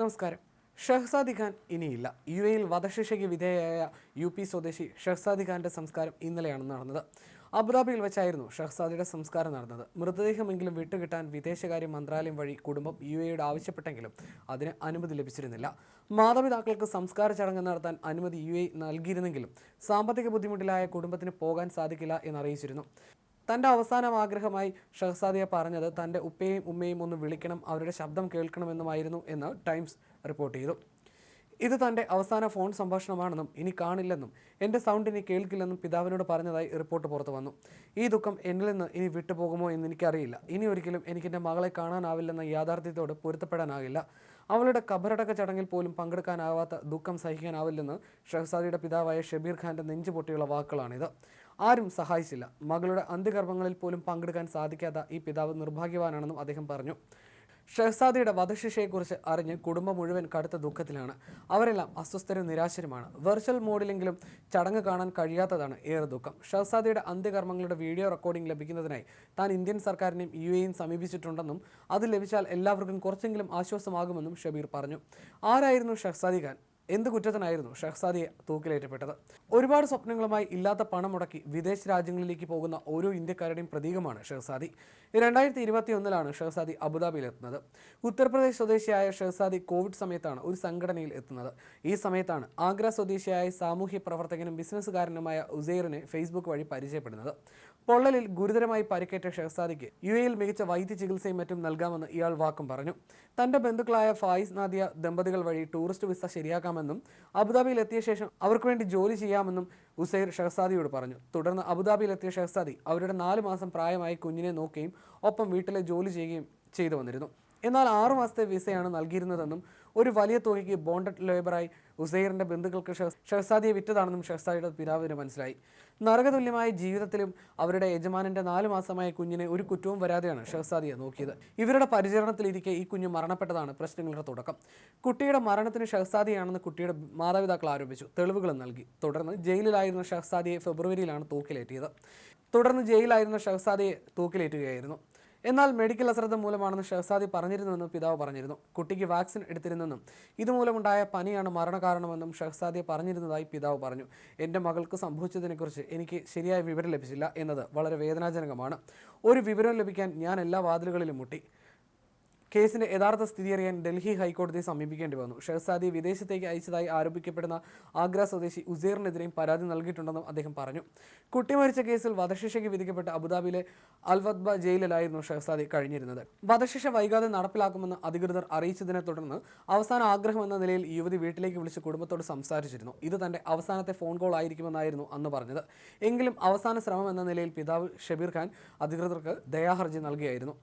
നമസ്കാരം. ഷഹ്സാദി ഖാൻ ഇനിയില്ല. യു എയിൽ വധശിക്ഷയ്ക്ക് വിധേയയായ യു പി സ്വദേശി ഷഹ്സാദി ഖാന്റെ സംസ്കാരം ഇന്നലെയാണ് നടന്നത്. അബുദാബിയിൽ വെച്ചായിരുന്നു ഷഹ്സാദിയുടെ സംസ്കാരം നടന്നത്. മൃതദേഹമെങ്കിലും വിട്ടുകിട്ടാൻ വിദേശകാര്യ മന്ത്രാലയം വഴി കുടുംബം യു എയുടെ ആവശ്യപ്പെട്ടെങ്കിലും അതിന് അനുമതി ലഭിച്ചിരുന്നില്ല. മാതാപിതാക്കൾക്ക് സംസ്കാര ചടങ്ങ് നടത്താൻ അനുമതി യു എ നൽകിയിരുന്നെങ്കിലും സാമ്പത്തിക ബുദ്ധിമുട്ടിലായ കുടുംബത്തിന് പോകാൻ സാധിക്കില്ല എന്നറിയിച്ചിരുന്നു. തന്റെ അവസാനം ആഗ്രഹമായി ഷഹസാദിയ പറഞ്ഞത് തന്റെ ഉപ്പയും ഉമ്മയും ഒന്ന് വിളിക്കണം അവരുടെ ശബ്ദം കേൾക്കണമെന്നുമായിരുന്നു എന്ന് ടൈംസ് റിപ്പോർട്ട് ചെയ്തു. ഇത് തന്റെ അവസാന ഫോൺ സംഭാഷണമാണെന്നും ഇനി കാണില്ലെന്നും എന്റെ സൗണ്ട് ഇനി കേൾക്കില്ലെന്നും പിതാവിനോട് പറഞ്ഞതായി റിപ്പോർട്ട് പുറത്തു വന്നു. ഈ ദുഃഖം എന്നിൽ നിന്ന് ഇനി വിട്ടുപോകുമോ എന്ന് എനിക്കറിയില്ല. ഇനി ഒരിക്കലും എനിക്ക് എന്റെ മകളെ കാണാനാവില്ലെന്ന യാഥാർത്ഥ്യത്തോട് പൊരുത്തപ്പെടാനാകില്ല. അവളുടെ കബറടക്ക ചടങ്ങിൽ പോലും പങ്കെടുക്കാനാവാത്ത ദുഃഖം സഹിക്കാനാവില്ലെന്ന് ഷഹസാദിയുടെ പിതാവായ ഷബീർ ഖാന്റെ നെഞ്ചു പൊട്ടിയുള്ള വാക്കുകളാണിത്. ആരും സഹായിച്ചില്ല. മകളുടെ അന്ത്യകർമ്മങ്ങളിൽ പോലും പങ്കെടുക്കാൻ സാധിക്കാത്ത ഈ പിതാവ് നിർഭാഗ്യവാനാണെന്നും അദ്ദേഹം പറഞ്ഞു. ഷെഹ്സാദിയുടെ വധശിക്ഷയെക്കുറിച്ച് അറിഞ്ഞ് കുടുംബം മുഴുവൻ കടുത്ത ദുഃഖത്തിലാണ്. അവരെല്ലാം അസ്വസ്ഥരും നിരാശരുമാണ്. വെർച്വൽ മോഡിലെങ്കിലും ചടങ്ങ് കാണാൻ കഴിയാത്തതാണ് ഏറെ ദുഃഖം. ഷെഹ്സാദിയുടെ അന്ത്യകർമ്മങ്ങളുടെ വീഡിയോ റെക്കോർഡിംഗ് ലഭിക്കുന്നതിനായി താൻ ഇന്ത്യൻ സർക്കാരിനെയും യു എയും സമീപിച്ചിട്ടുണ്ടെന്നും അത് ലഭിച്ചാൽ എല്ലാവർക്കും കുറച്ചെങ്കിലും ആശ്വാസമാകുമെന്നും ഷബീർ പറഞ്ഞു. ആരായിരുന്നു ഷെഹ്സാദി ഖാൻ? എന്ത് കുറ്റത്തിനായിരുന്നു ഷഹ്സാദിയെ തൂക്കിലേറ്റപ്പെട്ടത്? ഒരുപാട് സ്വപ്നങ്ങളുമായി ഇല്ലാത്ത പണം മുടക്കി വിദേശ രാജ്യങ്ങളിലേക്ക് പോകുന്ന ഓരോ ഇന്ത്യക്കാരുടെയും പ്രതീകമാണ് ഷെഹ്സാദി. രണ്ടായിരത്തി ഇരുപത്തി ഒന്നിലാണ് ഷഹ്സാദി അബുദാബിയിൽ എത്തുന്നത് ഉത്തർപ്രദേശ് സ്വദേശിയായ ഷെഹ്സാദി കോവിഡ് സമയത്താണ് ഒരു സംഘടനയിൽ എത്തുന്നത്. ഈ സമയത്താണ് ആഗ്ര സ്വദേശിയായ സാമൂഹ്യ പ്രവർത്തകനും ബിസിനസ്സുകാരനുമായ ഉസൈറിനെ ഫേസ്ബുക്ക് വഴി പരിചയപ്പെടുന്നത്. പൊള്ളലിൽ ഗുരുതരമായി പരിക്കേറ്റ ഷെഹ്സാദിക്ക് യു എയിൽ മികച്ച വൈദ്യ ചികിത്സയും മറ്റും നൽകാമെന്ന് ഇയാൾ വാക്കും പറഞ്ഞു. തന്റെ ബന്ധുക്കളായ ഫായിസ് നാദിയ ദമ്പതികൾ വഴി ടൂറിസ്റ്റ് വിസ ശരിയാക്കാമെന്നും അബുദാബിയിൽ എത്തിയ ശേഷം അവർക്ക് വേണ്ടി ജോലി ചെയ്യാമെന്നും ഉസൈർ ഷഹസാദിയോട് പറഞ്ഞു. തുടർന്ന് അബുദാബിയിൽ എത്തിയ ഷഹസാദി അവരുടെ നാല് മാസം പ്രായമായ കുഞ്ഞിനെ നോക്കുകയും ഒപ്പം വീട്ടിലെ ജോലി ചെയ്യുകയും ചെയ്തു വന്നിരുന്നു. എന്നാൽ ആറു മാസത്തെ വിസയാണ് നൽകിയിരുന്നതെന്നും ഒരു വലിയ തുകയ്ക്ക് ബോണ്ടഡ് ലേബറായി ഉസൈറിന്റെ ബന്ധുക്കൾക്ക് ഷെഹസാദിയെ വിറ്റതാണെന്നും ഷെഹസാദിയുടെ പിതാവിന് മനസ്സിലായി. നരകതുല്യമായ ജീവിതത്തിലും അവരുടെ യജമാനന്റെ നാല് മാസമായ കുഞ്ഞിനെ ഒരു കുറ്റവും വരാതെയാണ് ഷെഹസാദിയെ നോക്കിയത്. ഇവരുടെ പരിചരണത്തിലിരിക്കെ ഈ കുഞ്ഞ് മരണപ്പെട്ടതാണ് പ്രശ്നങ്ങളുടെ തുടക്കം. കുട്ടിയുടെ മരണത്തിന് ഷെഹസാദിയാണെന്ന് കുട്ടിയുടെ മാതാപിതാക്കൾ ആരോപിച്ചു. തെളിവുകൾ നൽകി. തുടർന്ന് ജയിലിലായിരുന്ന ഷെഹസാദിയെ ഫെബ്രുവരിയിലാണ് തൂക്കിലേറ്റിയത്. തുടർന്ന് ജയിലിലായിരുന്ന ഷെഹസാദിയെ തൂക്കിലേറ്റുകയായിരുന്നു. എന്നാൽ മെഡിക്കൽ അശ്രദ്ധ മൂലമാണെന്ന് ഷഹസാദി പറഞ്ഞിരുന്നുവെന്നും പിതാവ് പറഞ്ഞിരുന്നു. കുട്ടിക്ക് വാക്സിൻ എടുത്തിരുന്നെന്നും ഇതുമൂലമുണ്ടായ പനിയാണ് മരണകാരണമെന്നും ഷഹസാദിയെ പറഞ്ഞിരുന്നതായി പിതാവ് പറഞ്ഞു. എന്റെ മകൾക്ക് സംഭവിച്ചതിനെക്കുറിച്ച് എനിക്ക് ശരിയായ വിവരം ലഭിച്ചില്ല എന്നത് വളരെ വേദനാജനകമാണ്. ഒരു വിവരം ലഭിക്കാൻ ഞാൻ എല്ലാ വാതിലുകളിലും മുട്ടി. കേസിന്റെ യഥാർത്ഥ സ്ഥിതി അറിയാൻ ഡൽഹി ഹൈക്കോടതിയെ സമീപിക്കേണ്ടി വന്നു. ഷെഹസാദി വിദേശത്തേക്ക് അയച്ചതായി ആരോപിക്കപ്പെടുന്ന ആഗ്ര സ്വദേശി ഉസേറിനെതിരെയും പരാതി നൽകിയിട്ടുണ്ടെന്നും അദ്ദേഹം പറഞ്ഞു. കുട്ടി മരിച്ച കേസിൽ വധശിക്ഷയ്ക്ക് വിധിക്കപ്പെട്ട അബുദാബിയിലെ അൽവദ്ബ ജയിലിലായിരുന്നു ഷെഹസാദി കഴിഞ്ഞിരുന്നത്. വധശിക്ഷ വൈകാതെ നടപ്പിലാക്കുമെന്ന് അധികൃതർ അറിയിച്ചതിനെ തുടർന്ന് അവസാന ആഗ്രഹം എന്ന നിലയിൽ യുവതി വീട്ടിലേക്ക് വിളിച്ച് കുടുംബത്തോട് സംസാരിച്ചിരുന്നു. ഇത് തന്റെ അവസാനത്തെ ഫോൺ കോൾ ആയിരിക്കുമെന്നായിരുന്നു അന്ന് പറഞ്ഞത്. എങ്കിലും അവസാന ശ്രമം എന്ന നിലയിൽ പിതാവ് ഷബീർ ഖാൻ അധികൃതർക്ക് ദയാഹർജി നൽകിയായിരുന്നു.